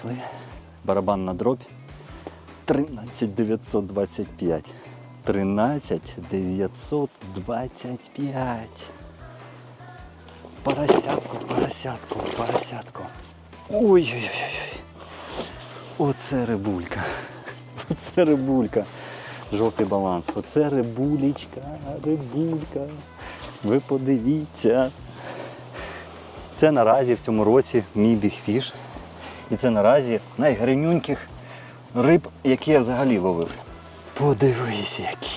знайшли. Барабанна дробь 13925. 13925. Поросятку, поросятку, поросятку. Ой-ой-ой. Оце рибулька. Оце рибулька. Жовтий баланс. Оце рибулечка, рибулька. Ви подивіться. Це наразі в цьому році мій бігфіш. І це наразі найгарнюньких риб, які я взагалі ловив. Подивись, які.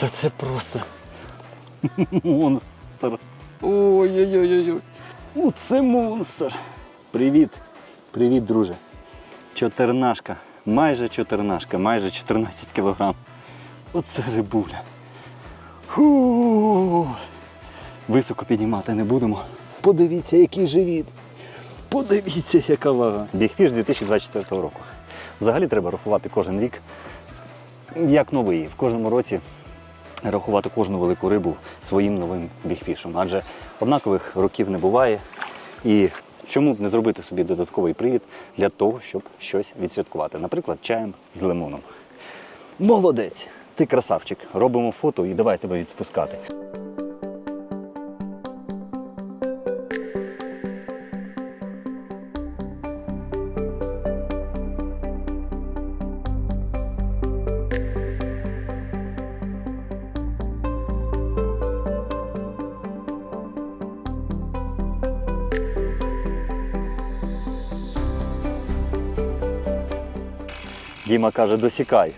Та це просто монстр. Ой-ой-ой. Оце монстр. Привіт. Привіт, друже. Чотирнашка. Майже чотирнашка, майже 14 кілограм. Оце рибуля. Фу. Високо піднімати не будемо. Подивіться, який живіт. Подивіться, яка вага. Бігфіш 2024 року. Взагалі треба рахувати кожен рік як новий. В кожному році рахувати кожну велику рибу своїм новим бігфішем. Адже однакових років не буває. І чому б не зробити собі додатковий привід для того, щоб щось відсвяткувати? Наприклад, чаєм з лимоном. Молодець! Ти красавчик. Робимо фото і давай тебе відпускати. Діма каже, досікай.